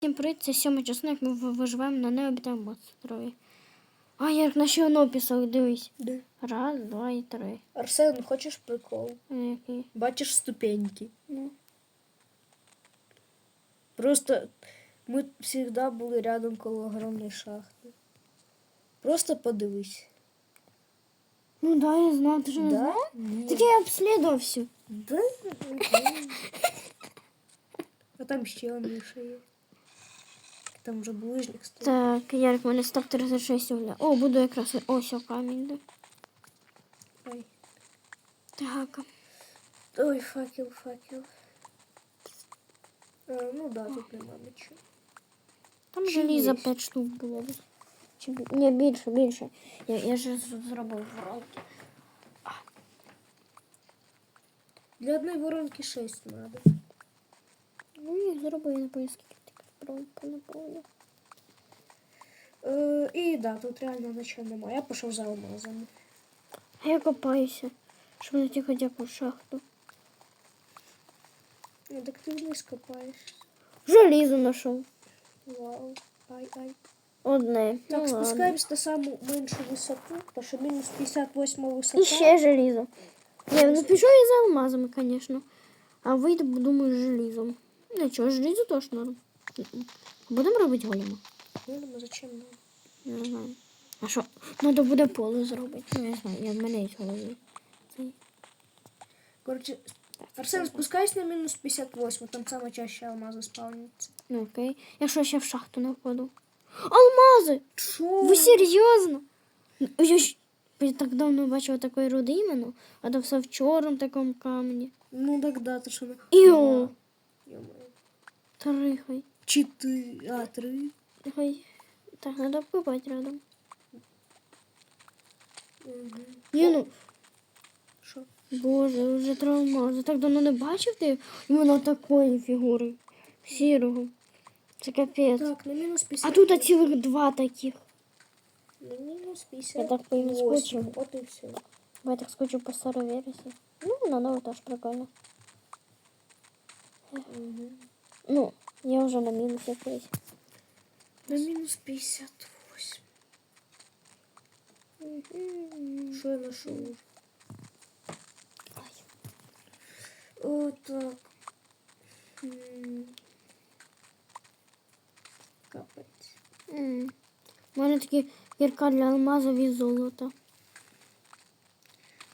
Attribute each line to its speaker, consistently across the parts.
Speaker 1: Всім привіт, це сьомий як ми виживаємо на необітаємому острові. А, як на писав, дивись.
Speaker 2: Да.
Speaker 1: Раз, два і три.
Speaker 2: Арсен, хочеш прикол?
Speaker 1: Який?
Speaker 2: Бачиш ступеньки.
Speaker 1: Ну.
Speaker 2: Просто ми завжди були рядом коло огромної шахти. Просто подивись.
Speaker 1: Ну да, я знаю, ти ж не
Speaker 2: Да?
Speaker 1: знав?
Speaker 2: Ні.
Speaker 1: Так я обслідував всю.
Speaker 2: Да? А там ще Міша є. Там вже ближник стоїть.
Speaker 1: Так, Ярик, мене 136 угля. О, буду якраз. Ось камінь. Да.
Speaker 2: Ой.
Speaker 1: Так.
Speaker 2: Ой, факел, факел. А, ну да, тут нема нічого.
Speaker 1: Там
Speaker 2: Чи
Speaker 1: желіза 5 штук було. Чи Ні, більше, більше. Я, я ж зробив воронки.
Speaker 2: Для одної воронки 6 надо.
Speaker 1: Ну, їх зробив, я не пам'ятаю, скільки таких воронок, не пам'ятаю.
Speaker 2: Е, і да, тут реально нічого немає. Я пішов за алмазами.
Speaker 1: А я копаюся, щоб не тільки дяку шахту.
Speaker 2: Ну так ти вниз копаєш.
Speaker 1: Желізо знайшов.
Speaker 2: Вау. Ай-ай.
Speaker 1: Одне.
Speaker 2: Так,
Speaker 1: ну, ладно.
Speaker 2: спускаємось на саму меншу висоту, тому що мінус 58 висота.
Speaker 1: І ще желізо. Ні, ну пішов я за алмазами, звісно. А вийду, думаю, з желізом. Нічого, желізо теж норм. Будемо робити
Speaker 2: голіма? Будемо, зачем?
Speaker 1: Не знаю. А що? Надо буде поле зробити. Ну, знаю, я в мене є голові.
Speaker 2: Коротше, Арсен, спускайся на мінус 58, там саме чаще алмази спавняться.
Speaker 1: Ну окей. Якщо я ще в шахту не впаду. Алмази!
Speaker 2: Чо?
Speaker 1: Ви серйозно? Ну, я ж я так давно бачила такої родину, а то все в чорному такому камені.
Speaker 2: Ну так да, то що не.
Speaker 1: Іо! Трихай.
Speaker 2: 4, а, 3.
Speaker 1: Ой. Так, надо побывать рядом.
Speaker 2: Угу.
Speaker 1: Ні, ну.
Speaker 2: Що?
Speaker 1: Боже, уже травма. Вже так давно не бачив ти іменно такої фігури. Сірого. Це капець.
Speaker 2: Так, на мінус 50.
Speaker 1: А тут а цілих два таких.
Speaker 2: На мінус 50.
Speaker 1: Я так по ним скочив.
Speaker 2: От і все.
Speaker 1: Я так скочив по старой версії. Ну, на нову теж прикольно.
Speaker 2: Угу.
Speaker 1: Ну, я уже на минус якийсь.
Speaker 2: На мінус 58. Що я знайшов? О, так. Капець.
Speaker 1: У мене такі кірка для алмазів і золота.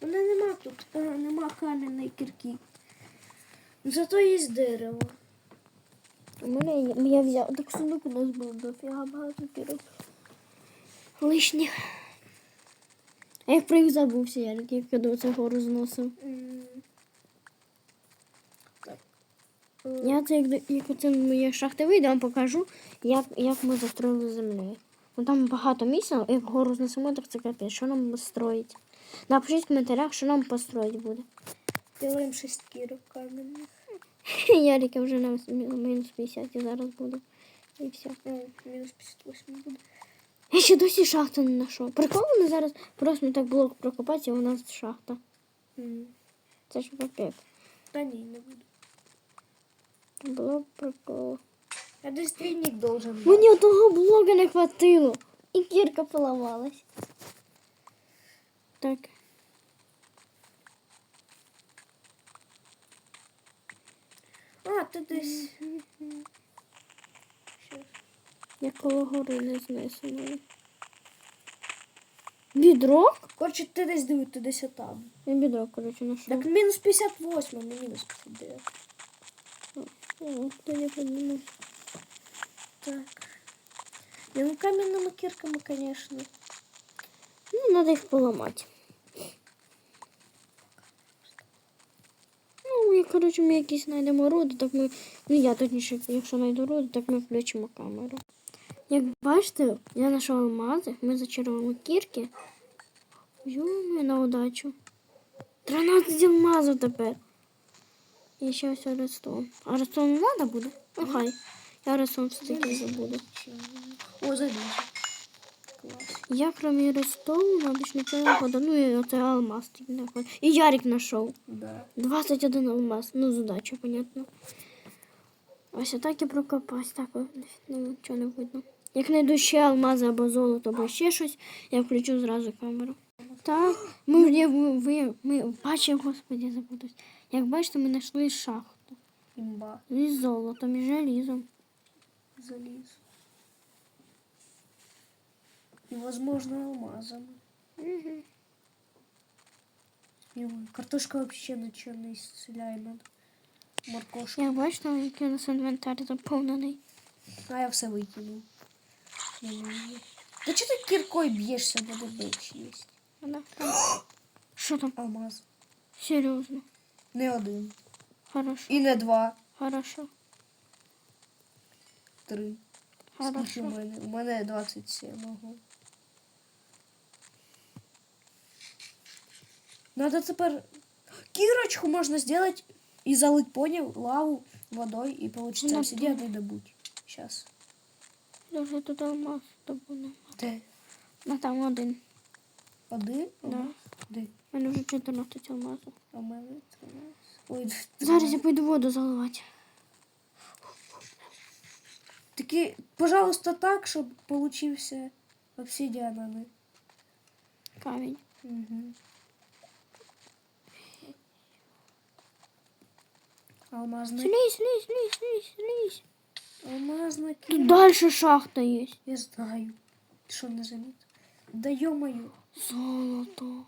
Speaker 2: У мене нема тут, е, нема кам'яної кірки. Зато є дерево.
Speaker 1: У мене я взяв. Так сундук у нас був дофіга багато кірок. Лишніх. А я про їх забувся, я як я до цього розносив. Я це як, як оце моє шахти вийду, вам покажу, як, як ми застроїли землею. Ну там багато місця, як гору знесемо, так це капець. Що нам строїть? Напишіть в коментарях, що нам построїть буде.
Speaker 2: Делаємо шість кірок кам'яних.
Speaker 1: Ярик, я вже на мі- мінус 50 і зараз буду. І все.
Speaker 2: Мінус 58 буде.
Speaker 1: Я ще досі шахту не знайшов. Прикольно зараз просто так блок прокопати, і у нас шахта.
Speaker 2: М.
Speaker 1: Це ж капець.
Speaker 2: Та ні, не буду.
Speaker 1: Було б прикол.
Speaker 2: Я десь трійник должен бути.
Speaker 1: Мені одного блока не хватило. І кірка поламалась. Так.
Speaker 2: А, ти десь.
Speaker 1: Я коло гори не знесено. Відро?
Speaker 2: Коротше, ти десь диви, ти десь там.
Speaker 1: Я відро, коротше, знайшов.
Speaker 2: Так мінус 58, не мінус 59.
Speaker 1: О, не подумав.
Speaker 2: Так. Не, ну каменными кирками, конечно.
Speaker 1: Ну, треба їх поламати. І, коротше, ми якісь знайдемо руди, так ми. Ну, я точніше, якщо знайду руди, так ми включимо камеру. Як бачите, я знайшов алмази, ми зачаровуємо кірки. Йому на удачу. 13 алмазів тепер. І ще ось редстоун. А редстоун не треба буде? Ну хай. Я редстоун все-таки забуду.
Speaker 2: О, залезу.
Speaker 1: Я кроме більш нічого не ходив. Ну і оце алмаз ходив. І Ярик знайшов.
Speaker 2: Да.
Speaker 1: 21 алмаз. Ну, задача, понятно. Ось отак і прокопаюсь. Так, ну, нічого не видно. Як знайду ще алмази або золото, або ще щось, я включу зразу камеру. Так, ми, я, ви, ми бачимо, господі, забудусь. Як бачите, ми знайшли шахту.
Speaker 2: Імба.
Speaker 1: Із золотом, і желізом.
Speaker 2: Заліз. І, возможно, алмазами.
Speaker 1: Угу.
Speaker 2: І картошка вообще нічого не исцеляє. Моркошка.
Speaker 1: Як бачите, який у нас інвентар заповнений.
Speaker 2: А я все викинув. Не можу. Та чого ти кіркою б'єшся, де бич є?
Speaker 1: Вона там. Що там?
Speaker 2: Алмаз.
Speaker 1: Серйозно.
Speaker 2: Не один.
Speaker 1: Хорошо,
Speaker 2: І не два.
Speaker 1: хорошо,
Speaker 2: Три. Скільки у
Speaker 1: хорошо.
Speaker 2: мене? У мене 27. Ого. Надо тепер... Кірочку можна зробити і залить, поняв, лаву водою і получиться
Speaker 1: Ну,
Speaker 2: обсидіан і добуть. Сейчас.
Speaker 1: Дуже тут алмаз добуне.
Speaker 2: Де?
Speaker 1: Ну там один.
Speaker 2: Один?
Speaker 1: Да.
Speaker 2: Де?
Speaker 1: У мене вже 14 алмазів.
Speaker 2: А в мене 13. Ой,
Speaker 1: Зараз я пойду воду заливати.
Speaker 2: Таки, пожалуйста, так, щоб получився обсидіан, а не.
Speaker 1: Камінь.
Speaker 2: Угу. Алмазна,
Speaker 1: Слізь, слізь, слізь, слізь, слізь.
Speaker 2: алмазна
Speaker 1: Тут
Speaker 2: кіра.
Speaker 1: далі шахта є.
Speaker 2: Я знаю. Ти що не замітив? Да ё-моё.
Speaker 1: Золото.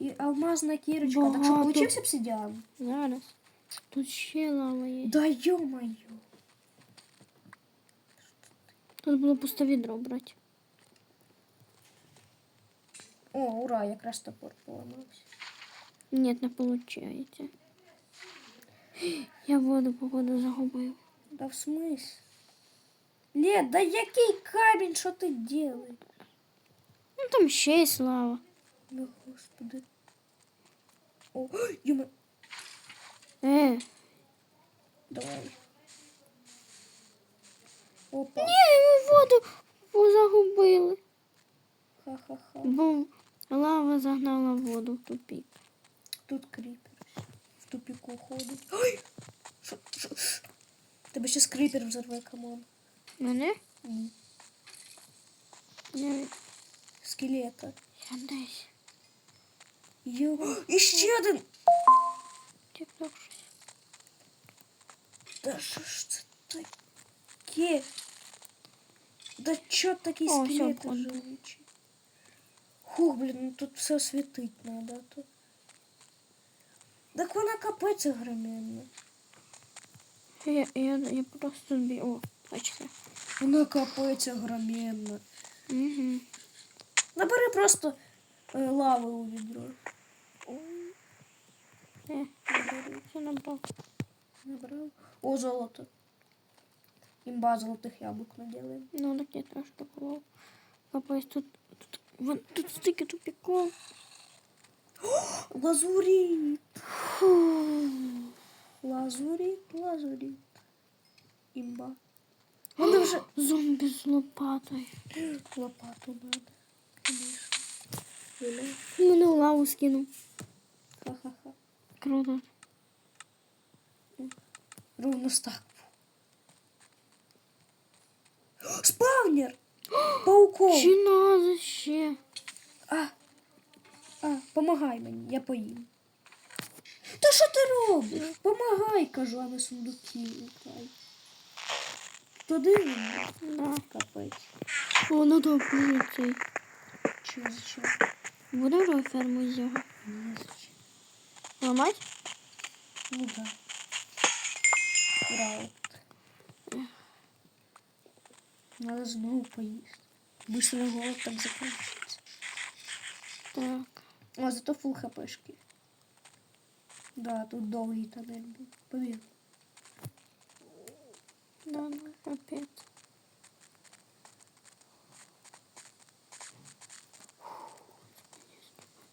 Speaker 2: І алмазна кірочка. Так що
Speaker 1: Багато.
Speaker 2: получився обсидіан?
Speaker 1: Зараз. Тут ще лава є.
Speaker 2: Да ё-моё.
Speaker 1: Тут було пусте відро брати.
Speaker 2: О, ура, якраз топор поламався.
Speaker 1: Ні, не виходить. Я воду, походу, загубив.
Speaker 2: Да в смысле? Лет, да який камінь, що ти делаєш?
Speaker 1: Ну там ще є лава.
Speaker 2: Ну, господи. О, Юма,
Speaker 1: Е,
Speaker 2: давай. Опа.
Speaker 1: ні, ми воду загубили.
Speaker 2: Ха-ха-ха.
Speaker 1: Бо лава загнала воду в тупік.
Speaker 2: Тут кріпер. В тупіку ходить. Ой! Що, що? Тебе ще кріпер взорве, камон.
Speaker 1: Мене?
Speaker 2: Ні.
Speaker 1: Ні,
Speaker 2: Скелета.
Speaker 1: я десь.
Speaker 2: Йо. І ще один.
Speaker 1: Тік-ток щось.
Speaker 2: Да що ж це таке? Да чо такий
Speaker 1: О,
Speaker 2: скелет
Speaker 1: всё, понял.
Speaker 2: живучий? Хух, блін, ну тут все світить надо. а то. Так вона капець огроменна.
Speaker 1: Я, я, я просто бі... О, бачите.
Speaker 2: Вона капець огроменна.
Speaker 1: Угу.
Speaker 2: Набери просто е, лави у відро.
Speaker 1: Е,
Speaker 2: Набери.
Speaker 1: все набрав.
Speaker 2: Набрав. О, золото. Імба золотих яблук наделаем.
Speaker 1: Ну, так я трошки полов. Капець, тут, тут, вон, тут стільки тупіков.
Speaker 2: Лазурит.
Speaker 1: Мене в лаву скинув.
Speaker 2: Ха-ха-ха.
Speaker 1: Круто.
Speaker 2: Ровно стак. Спавнер! Пауков!
Speaker 1: Чи надо ще?
Speaker 2: А, а, помагай мені, я поїм. Та що ти робиш? Помагай, кажу, а не сундуки лутай. Туди він
Speaker 1: Да.
Speaker 2: капець.
Speaker 1: О, ну так, ну цей.
Speaker 2: Чи зачем?
Speaker 1: Буде робити ферму з його?
Speaker 2: Не зачем.
Speaker 1: Ламать?
Speaker 2: Ну да. Раут. Надо знову поїсти. Быстро голод так закінчиться.
Speaker 1: Так.
Speaker 2: О, зато фул хпшки. Да, тут довгий тоннель був. Побіг.
Speaker 1: Да, ну, капець.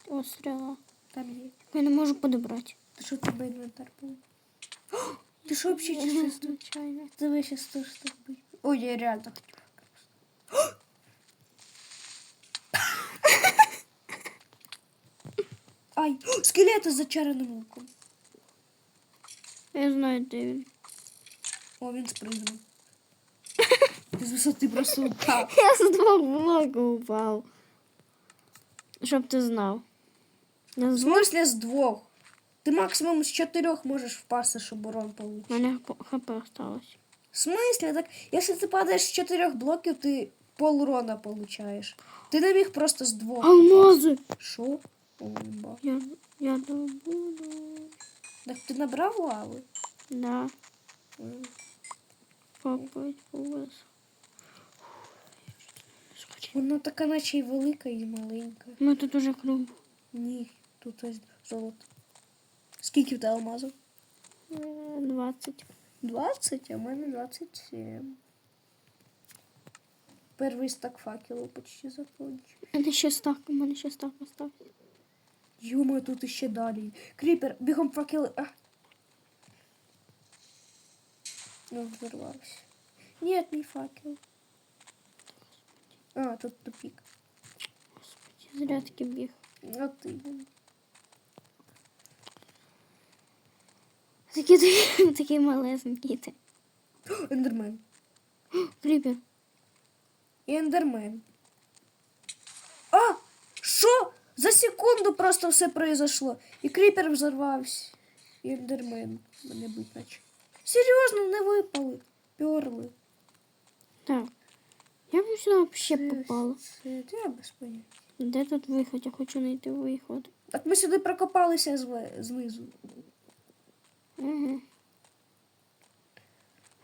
Speaker 1: О, стріла.
Speaker 2: Там є.
Speaker 1: Я не можу подобрати.
Speaker 2: Ти що тебе інвентар був? Ти що взагалі чисто?
Speaker 1: Звичайно.
Speaker 2: Давай сейчас тоже так быть. Ой, я реально хотел. Ай, скелети з зачареним луком.
Speaker 1: Я знаю, де він.
Speaker 2: О, він спригнув. З висоти просто упав.
Speaker 1: Я з двох блоків упав. Щоб ти знав. Я
Speaker 2: В
Speaker 1: з двох...
Speaker 2: смысле з двох? Ти максимум з чотирьох можеш впасти, щоб урон
Speaker 1: У
Speaker 2: получити.
Speaker 1: мене хп осталось.
Speaker 2: В смысле? Так, якщо ти падаєш з чотирьох блоків, ти пол урона получаєш. Ти не міг просто з двох.
Speaker 1: Алмази!
Speaker 2: Що?
Speaker 1: Я, я добуду.
Speaker 2: Так ти набрав лави?
Speaker 1: Да,
Speaker 2: М.
Speaker 1: попить повез.
Speaker 2: Вона така наче й велика, і маленька.
Speaker 1: Ну тут уже круг.
Speaker 2: Ні, тут ось золото. Скільки в тебе алмазів?
Speaker 1: Е, 20.
Speaker 2: 20, а в мене 27. Перший стак факелу почти закончив.
Speaker 1: У мене ще стак, у мене ще стак остався.
Speaker 2: Йома, тут іще далі. Кріпер, бігом факели. А. Ну, взорвався. Ні, мій факел. А, тут тупик.
Speaker 1: Господи, зря таки біг.
Speaker 2: А ти.
Speaker 1: Такі, такі, такі малесенькі.
Speaker 2: Ендермен.
Speaker 1: Кріпер.
Speaker 2: І ендермен. А! Що? За секунду просто все произошло. І кріпер взорвався. І ендермен мене наче. Серйозно, не випали. Перли.
Speaker 1: Так. Я б сюди взагалі попала.
Speaker 2: Це я без поняття.
Speaker 1: Де тут виход? Я хочу знайти виход.
Speaker 2: Так ми сюди прокопалися знизу.
Speaker 1: Угу.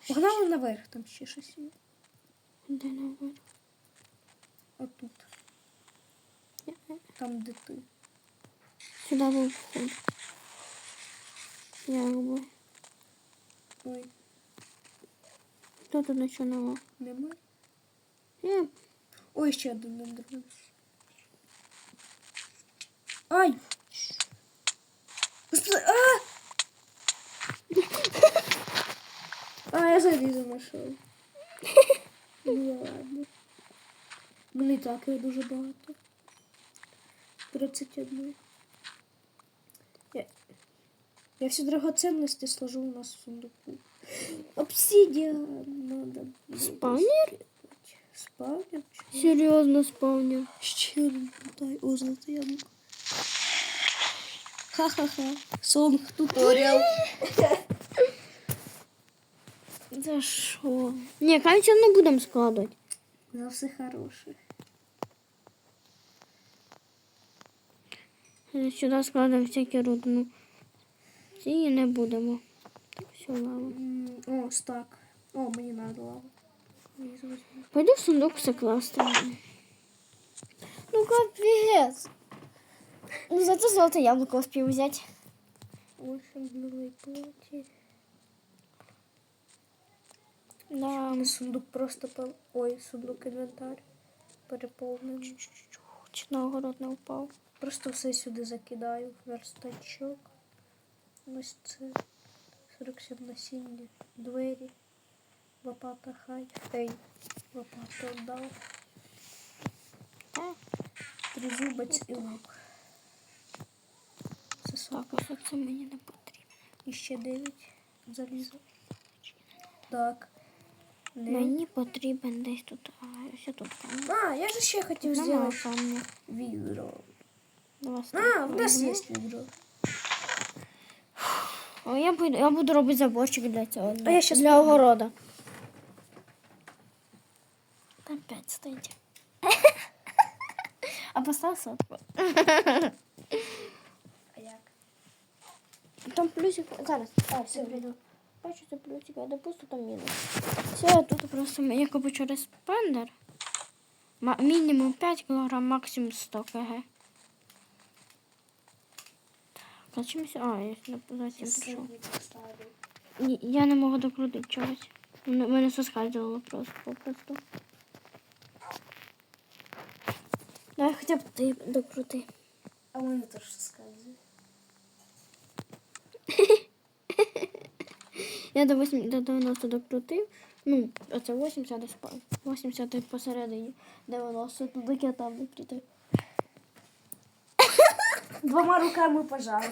Speaker 2: Погнали наверх, там ще щось є.
Speaker 1: Де наверх?
Speaker 2: Отут. Там, де ти.
Speaker 1: Сюди був вход. Якби.
Speaker 2: Ой,
Speaker 1: Хто тут нічого нема?
Speaker 2: нема.
Speaker 1: Е,
Speaker 2: Ой, ще один ендермен. Ай! А! А, я залізу знайшов. Ну ладно. Мене і так їх дуже багато. 31. Я, я всі драгоценності сложу у нас в сундуку. Обсидіан надо.
Speaker 1: Спавнер?
Speaker 2: Спавнер?
Speaker 1: Серйозно спавню.
Speaker 2: Ще один дай о, золоте яблуко. Ха-ха-ха. Сонг туторіал.
Speaker 1: За що? Ні, камінь не будемо складати.
Speaker 2: За все хороше.
Speaker 1: Е, Сюди складемо всякі руди. Ну, ці не будемо. Так, все, лава.
Speaker 2: М, О, стак. О, мені надо лаву. Мені зрозуміло.
Speaker 1: Пойду в сундук все класти. Ну капець. Ну зато золоте яблуко успів взяти.
Speaker 2: Ось гнилий плоті.
Speaker 1: Да.
Speaker 2: Сундук просто пол... Ой, сундук інвентар. Переповнений.
Speaker 1: Чи на огород не впав.
Speaker 2: Просто все сюди закидаю. Верстачок. Ось це. 47 насіння. Двері. Лопата хай. Ей. Лопату дав. Тризубець і лук. Це сок.
Speaker 1: так це мені не потрібно.
Speaker 2: І ще 9 залізо. Так.
Speaker 1: Мені потрібен десь тут. А, ось тут.
Speaker 2: А, я же ще хотів зробити відро. А, в нас є відро.
Speaker 1: О, я буду, я буду робити заборчик для цього.
Speaker 2: А я
Speaker 1: для
Speaker 2: пробую.
Speaker 1: огорода. Там п'ять стоїть. А постав сотку.
Speaker 2: А як?
Speaker 1: Там плюсик. Зараз. А, все, прийду. Бачу, це плюсик, а допусту там мінус. Все, тут просто я через пендер. Мінімум 5 кг, максимум 100 кг. Так, а чимось... А, я не зовсім прийшов. Я не можу докрутити чогось. Мене, соскальзувало просто попросту. Давай хоча б ти докрути.
Speaker 2: А мене теж сказує.
Speaker 1: Я до 8, до 90 докрутив. Ну, оце 80 десь 80 посередині. 90 тут я там докрутив.
Speaker 2: Двома руками пожав.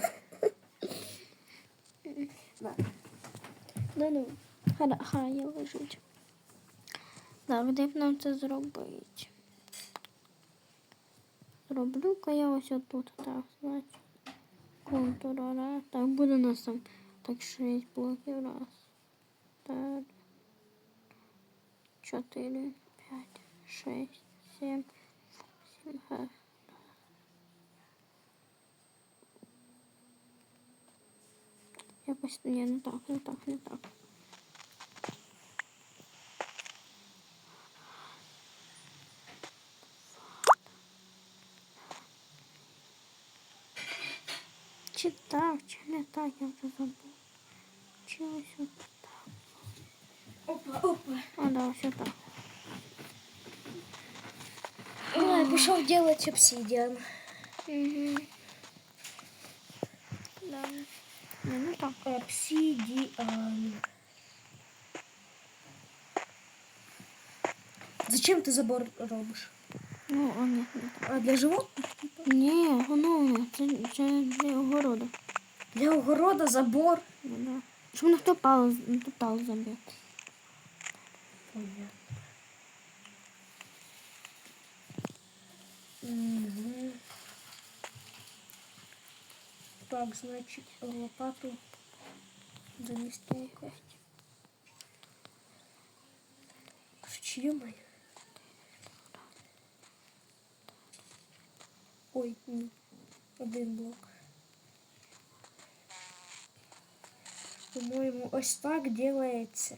Speaker 2: На.
Speaker 1: Ну, ну. Хара, хай лежить. Так, де б нам це зробити? Зроблю-ка я ось отут. Так, значить. Контур. Так, буде у нас там так шість блоків. Раз. Так. Чотири, п'ять, шість, сім, сім. Га. Якось ні, не так, не так, не так. Чи так, чи не так, я вже забув. Чи ось от так.
Speaker 2: Опа, опа.
Speaker 1: А, да, ось так.
Speaker 2: Ой, пішов делать обсидіан.
Speaker 1: Угу. Да. Не, ну так.
Speaker 2: Обсидіан. Зачем ти забор робиш?
Speaker 1: Ну, а ні, не так.
Speaker 2: А для животних?
Speaker 1: Ні, воно, це, це для огороду.
Speaker 2: Для огорода забор.
Speaker 1: Ну, да. Щоб ніхто пал, пал забив.
Speaker 2: Понятно. Угу. Так, значит, лопату заместил. Чье моє? Ой, ні. Один блок. По-моєму, ось так делается.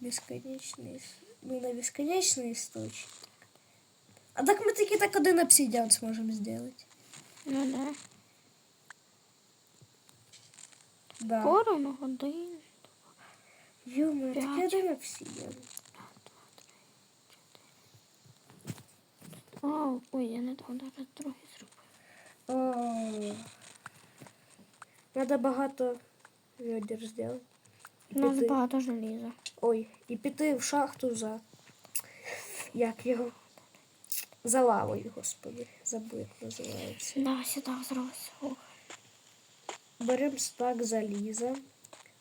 Speaker 2: Бесконечный. Ну, на бесконечный источник. А так мы таки так один обсидиан сможем сделать.
Speaker 1: Ну, да.
Speaker 2: Да.
Speaker 1: Кором один.
Speaker 2: Ё-моё, так один обсидиан.
Speaker 1: О, ой, я не так даже трохи зробив.
Speaker 2: Надо багато ведер сделать.
Speaker 1: У нас
Speaker 2: Піти-
Speaker 1: багато желіза.
Speaker 2: Ой, і піти в шахту за. Як його? За лавою, господи. Забув, як називається.
Speaker 1: Да, сюди зробив.
Speaker 2: Беремо стак заліза.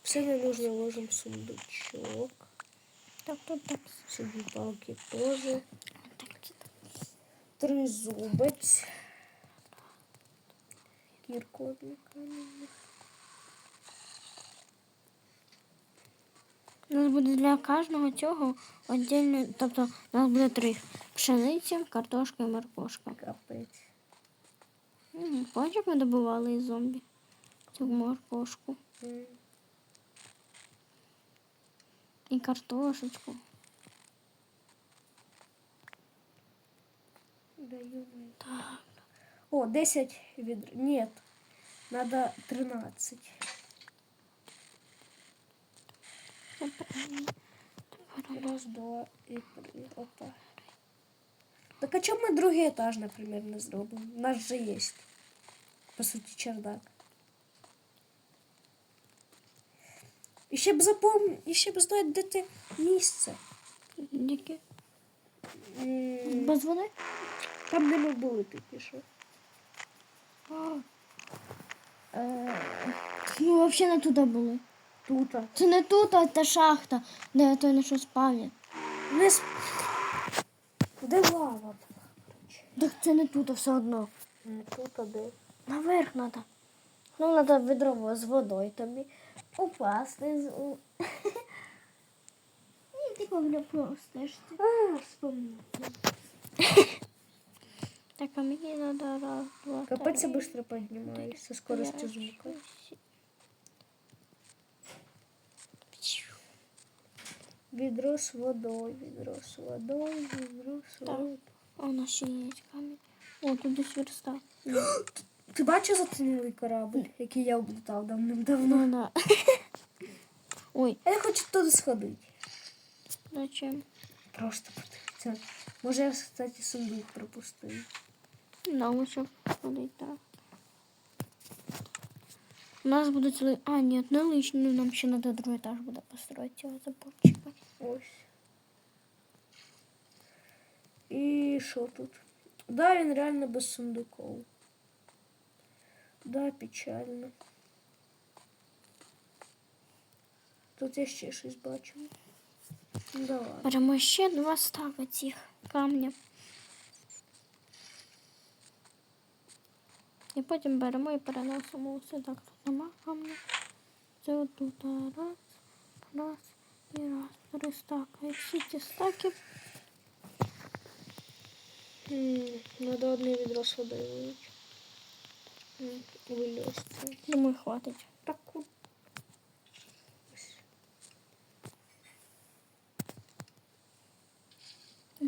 Speaker 2: Все ненужне ложимо в сундучок.
Speaker 1: Так, тут так.
Speaker 2: Сюди палки теж. Тризубець. Кірку одну камінь.
Speaker 1: У нас буде для кожного цього віддільно, тобто у нас буде три. Пшениця, картошка і моркошка.
Speaker 2: Капець.
Speaker 1: Бачиш, як ми добували із зомбі цю моркошку і картошечку.
Speaker 2: Да ё-моё.
Speaker 1: Так.
Speaker 2: О, 10 ведр. Нет. Надо 13.
Speaker 1: Це правильно. Тепер
Speaker 2: Раз, два и три. Опа. Так а чому ми другий етаж, наприклад, не зробимо? У нас же є. По суті, чердак. І ще б запом... І ще б знати, де ти місце.
Speaker 1: Які?
Speaker 2: М,
Speaker 1: Без води?
Speaker 2: Там, де ми були тільки що.
Speaker 1: Е, Ну, взагалі не туди були.
Speaker 2: Тут.
Speaker 1: Це не тут, а та шахта, де той на що спавня.
Speaker 2: Не сп... Де лава?
Speaker 1: Так це не тут, а все одно.
Speaker 2: Не тут, а де?
Speaker 1: Наверх треба. Ну, треба відро з водою тобі упасти. з- у- І ти повля простиш.
Speaker 2: А, вспомнил.
Speaker 1: Так, а мені треба раз, два,
Speaker 2: Капець я
Speaker 1: три,
Speaker 2: быстро поднимаюсь со скоростью звука. Ведро с водой, ведро с водой, ведро с
Speaker 1: Так.
Speaker 2: водой.
Speaker 1: А у нас ще є камінь. О, тут десь верста.
Speaker 2: Ти бачив зацінилий корабль, який я облітав давним-давно?
Speaker 1: Ну. Ой,
Speaker 2: Я хочу туди сходити.
Speaker 1: зачем?
Speaker 2: Просто подивитися. Може я, кстати, сундук пропустив.
Speaker 1: Да, лучше ходить так. У нас буде цілий... А, ні, не лишню, нам ще треба другий етаж буде построїти цього заборчика.
Speaker 2: Ось. І що тут? Да, він реально без сундуков. Да, печально. Тут я ще щось бачу. Ну, да ладно.
Speaker 1: Беремо ще два стака цих камня. І потім беремо і переносимо все так. Тут нема камня. Це отут. Раз, раз і раз. Три стака. І всі ці стаки.
Speaker 2: Надо одне відро з водою вилити. Вилізти.
Speaker 1: Думаю, хватить.
Speaker 2: Так.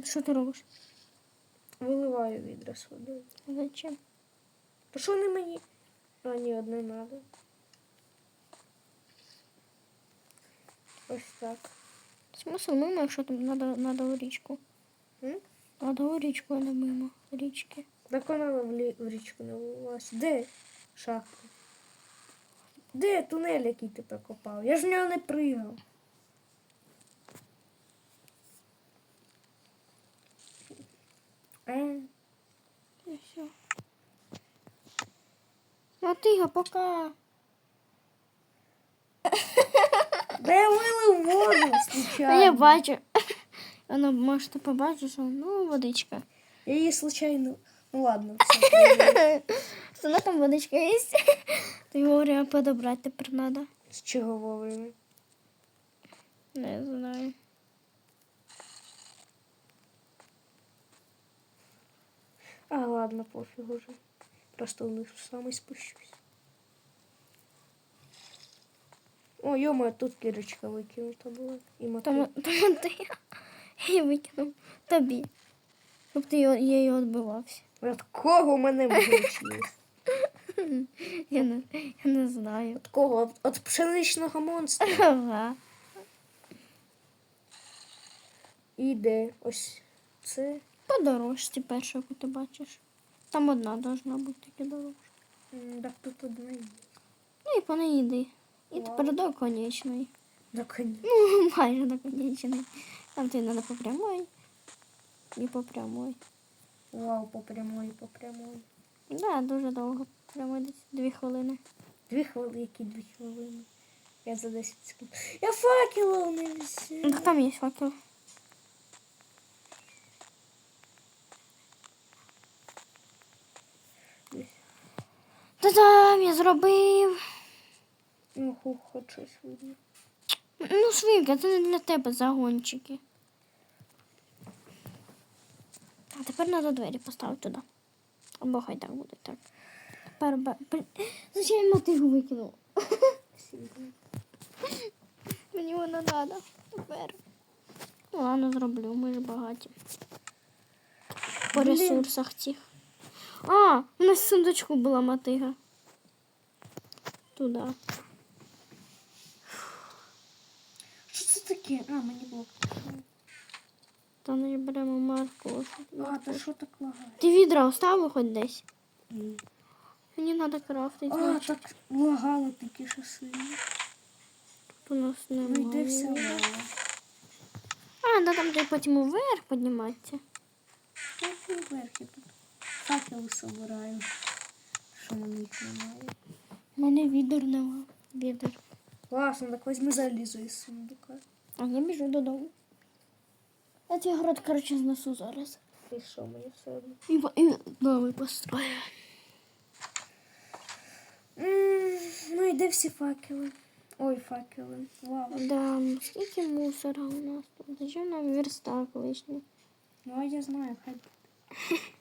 Speaker 1: Що ти робиш?
Speaker 2: Виливаю відро з водою.
Speaker 1: Зачем?
Speaker 2: То що не мені? А, ні, одне надо. Ось так.
Speaker 1: Смисл мимо, якщо там надо, надо у річку.
Speaker 2: М?
Speaker 1: Надо у річку, а не мимо річки.
Speaker 2: Так вона в, лі- в річку не вилилась. Де шахта? Де тунель, який ти прокопав? Я ж в нього не пригав. Е,
Speaker 1: І все. А пока.
Speaker 2: Де я вилив воду случайно?
Speaker 1: я бачу. Воно можете побачити, що ну, водичка.
Speaker 2: Я її случайно. Ну ладно, все.
Speaker 1: Одно там водичка є. Його время подобрати тепер треба.
Speaker 2: З чого вовремя?
Speaker 1: Не знаю.
Speaker 2: А, ладно, пофіг уже. Просто вниз саме спущусь. О, йома, тут кірочка викинута була. І мотив.
Speaker 1: Тому, тому ти я викинув тобі. Щоб ти я його відбивався.
Speaker 2: От кого мене вийшло?
Speaker 1: Я не, я не знаю.
Speaker 2: От кого? От, от пшеничного монстра.
Speaker 1: Ага.
Speaker 2: І де? Ось це.
Speaker 1: По дорожці першу, яку ти бачиш. Там одна должна бути таки дорожка.
Speaker 2: Так тут одна є.
Speaker 1: Ну і по неї йди. І тепер до конечної.
Speaker 2: Да, коні.
Speaker 1: Ну, майже до конечної. Там тобі треба по прямой. І по прямой.
Speaker 2: Вау, по прямої, по прямої.
Speaker 1: Да, дуже довго. Прямо десь дві хвилини.
Speaker 2: Дві хвилини, які дві хвилини. Я за 10 секунд. Я факелов не
Speaker 1: Ну,
Speaker 2: взяв.
Speaker 1: Так там є факел. Та-дам, я зробив.
Speaker 2: Ну, хух, хоч щось видно.
Speaker 1: Ну, свинка, це не для тебе загончики. А тепер треба двері поставити туди. Або хай так буде так. Тепер бе- Зачем я мотигу викинув?
Speaker 2: Сильно.
Speaker 1: Мені воно треба. Тепер. Ну, ладно, зроблю, ми ж багаті. По ресурсах цих. А, у нас в сундучку була мотига. Туди.
Speaker 2: Що це таке? А, мені блок.
Speaker 1: Та не беремо марку.
Speaker 2: А, та що так лагає?
Speaker 1: Ти відра оставив хоч десь?
Speaker 2: Ні.
Speaker 1: Мені треба крафтити.
Speaker 2: А,
Speaker 1: значить.
Speaker 2: так лагало таке що.
Speaker 1: Тут у нас
Speaker 2: Ну йде все
Speaker 1: немає.
Speaker 2: лагало.
Speaker 1: А, да там ти потім уверх підніматися.
Speaker 2: Я тут я факели собираю. Що них немає.
Speaker 1: У мене відер нема. Відер.
Speaker 2: Класно, так возьми залізу із сундука.
Speaker 1: А я біжу додому. Я цей город, коротше, знесу зараз.
Speaker 2: І що мені все одно?
Speaker 1: І, і новий построю.
Speaker 2: Ну йде всі факели. Ой, факели. Вау.
Speaker 1: Да, скільки мусора у нас тут. Зачем нам верстак лишній?
Speaker 2: Ну я знаю, хай.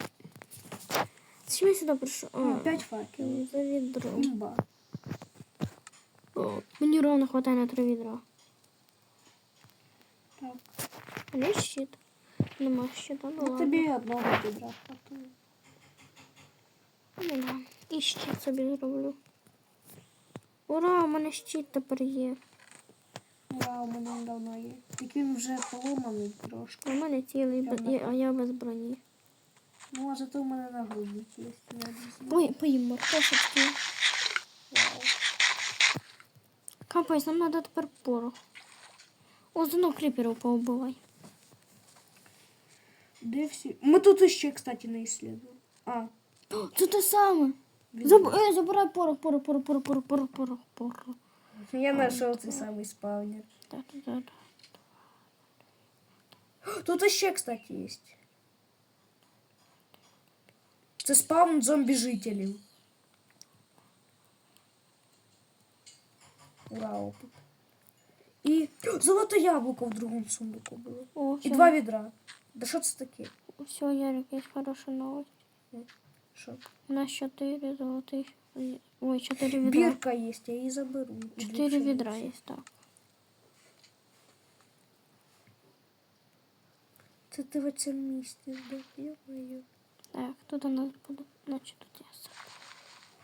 Speaker 1: Зачем я сюди прийшов?
Speaker 2: А, п'ять факелів.
Speaker 1: За відро.
Speaker 2: Імба.
Speaker 1: О, Мені ровно хватає на три відра.
Speaker 2: Так.
Speaker 1: А щит. Нема щита, ну
Speaker 2: Ну
Speaker 1: ладно.
Speaker 2: тобі одного відра хватає.
Speaker 1: Ну, да. І щит собі зроблю. Ура, у мене щит тепер є.
Speaker 2: Ура, у мене давно є. Тільки він вже поломаний трошки.
Speaker 1: У мене цілий, а я без броні.
Speaker 2: Ну, зато у мене нагрудник є. Я.
Speaker 1: Ой, поїмо кошечки. Капець, нам треба тепер порох. О, знов кріперів поубивай.
Speaker 2: Де всі? Ми тут ще, кстати, не исследовали. А,
Speaker 1: Це те саме. Заб... Е, забирай порох, порох, порох, порох, порох, порох, порох, порох.
Speaker 2: Я знайшов цей самий спавнер.
Speaker 1: Та-та-та.
Speaker 2: Тут ще, кстати, є. Це спаун зомбі-жителів. Ура, опит. І О, золоте яблуко в другому сундуку було.
Speaker 1: О,
Speaker 2: І
Speaker 1: все.
Speaker 2: два відра. Да що це таке?
Speaker 1: Все, Ярик, есть хорошая новость.
Speaker 2: Що?
Speaker 1: У нас четыре золотых. Ой, четыре ведра.
Speaker 2: Бірка є, я її заберу. І дві
Speaker 1: Четыре ведра
Speaker 2: пшениці.
Speaker 1: есть, так.
Speaker 2: Це ти в цьому місці здох, йо-моє.
Speaker 1: Так, тут у нас буде. Значить, тут я сам.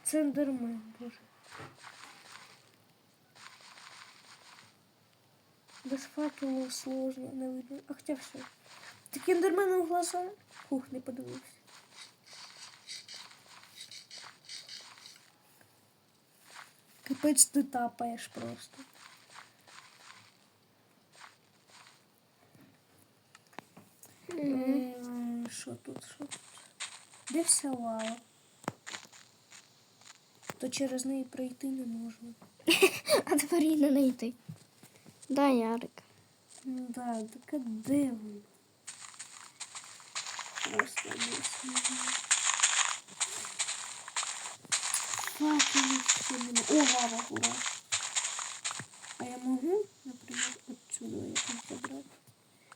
Speaker 2: Це ендермен, боже. Без факелу сложно, не видно. А хоча все. Так ендермен у глаза. Хух, не подивився. Капець ти тапаєш просто. Ем, Що тут, що тут? Де вся лава? То через неї пройти не можна.
Speaker 1: А тепер її не знайти. Да, Ярик.
Speaker 2: Ну да, так а де? Просто не. О, лава, ура. А я можу, наприклад, отсюда якось забрати?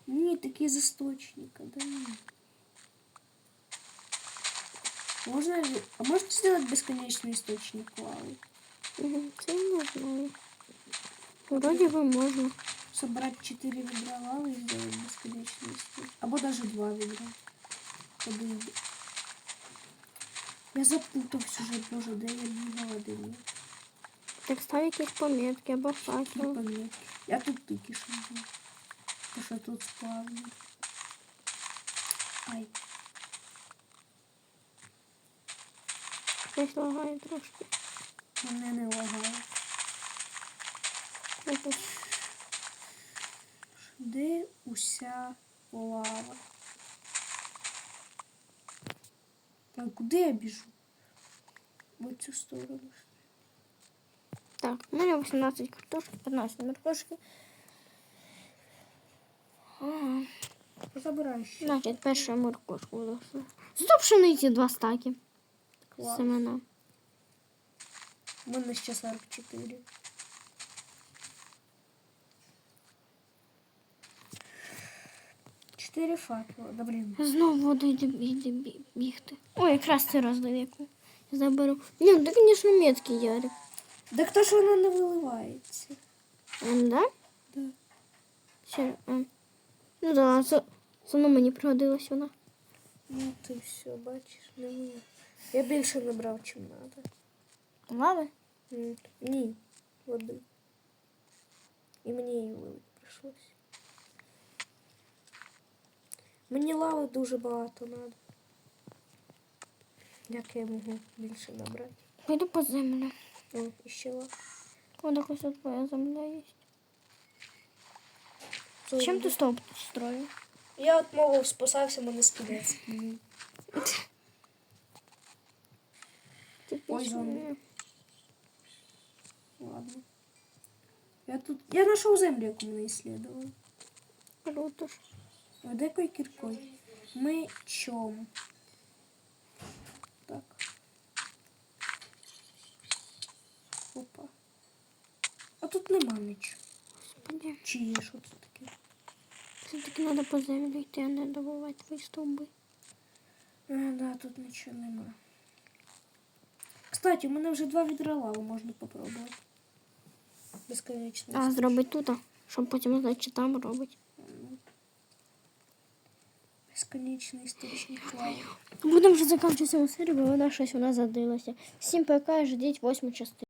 Speaker 2: Ні, такі з істочника, да ні. Можно, ли- а можете сделать бесконечный источник лавы?
Speaker 1: Мгм, Це не знаю. Вроді би можна.
Speaker 2: собрать 4 ведра лавы и сделать бесконечный источник. Або даже 2 ведра. Подойди. Я запутався уже, боже, де я бігала, де ні.
Speaker 1: Так став якісь помітки або
Speaker 2: Не
Speaker 1: факел.
Speaker 2: пам'ятаю. Я тут тільки що був. То що тут сплавно. Ай,
Speaker 1: Щось лагає трошки.
Speaker 2: мене не лагає. Де уся лава? А куди я біжу? В цю сторону.
Speaker 1: Так, у мене 18 картошки, 15 моркошки. Ага.
Speaker 2: Забираю ще.
Speaker 1: Значить, перша моркошку. Зато пшениці два стаки.
Speaker 2: Клас.
Speaker 1: Семена.
Speaker 2: У мене ще 44. Чотири факела. Да блін.
Speaker 1: Знову воду йде, йде бі- бігти. Ой, якраз це роздавіку. Заберу. Ні, ну ти, звісно, меткий Ярик.
Speaker 2: Да хто ж вона не виливається?
Speaker 1: М, да?
Speaker 2: Да.
Speaker 1: Ще, м. Ну да, це, це на мені пригодилась вона.
Speaker 2: Ну ти все, бачиш, не мені. Я більше набрав, чим треба.
Speaker 1: Лави?
Speaker 2: М, Ні, води. І мені її вилити прийшлось. Мені лави дуже багато треба. Як я можу більше набрати?
Speaker 1: Пойду по землю.
Speaker 2: О, і ще лава.
Speaker 1: Вон ось тут твоя земля.
Speaker 2: Це
Speaker 1: Чим ти стовп строїв?
Speaker 2: Я от мого спасався, мене скелет скинув. Ладно. Я тут. Я знайшов землю, яку мене исследовали.
Speaker 1: Круто.
Speaker 2: А де якою кіркою? Мечом. Так. Опа. А тут нема нічого. Чи є що це таке?
Speaker 1: Все-таки треба по землі йти, а не добувати твої стовби.
Speaker 2: А, да, тут нічого нема. Кстати, у мене вже два відра лави, можна попробувати. Безконечно.
Speaker 1: А зробити тут, щоб потім знати, чи там робить.
Speaker 2: Безконечний істочник лави.
Speaker 1: Будемо вже закінчувати серію, бо вона щось у нас задилася. Всім пока, ждіть восьму частину.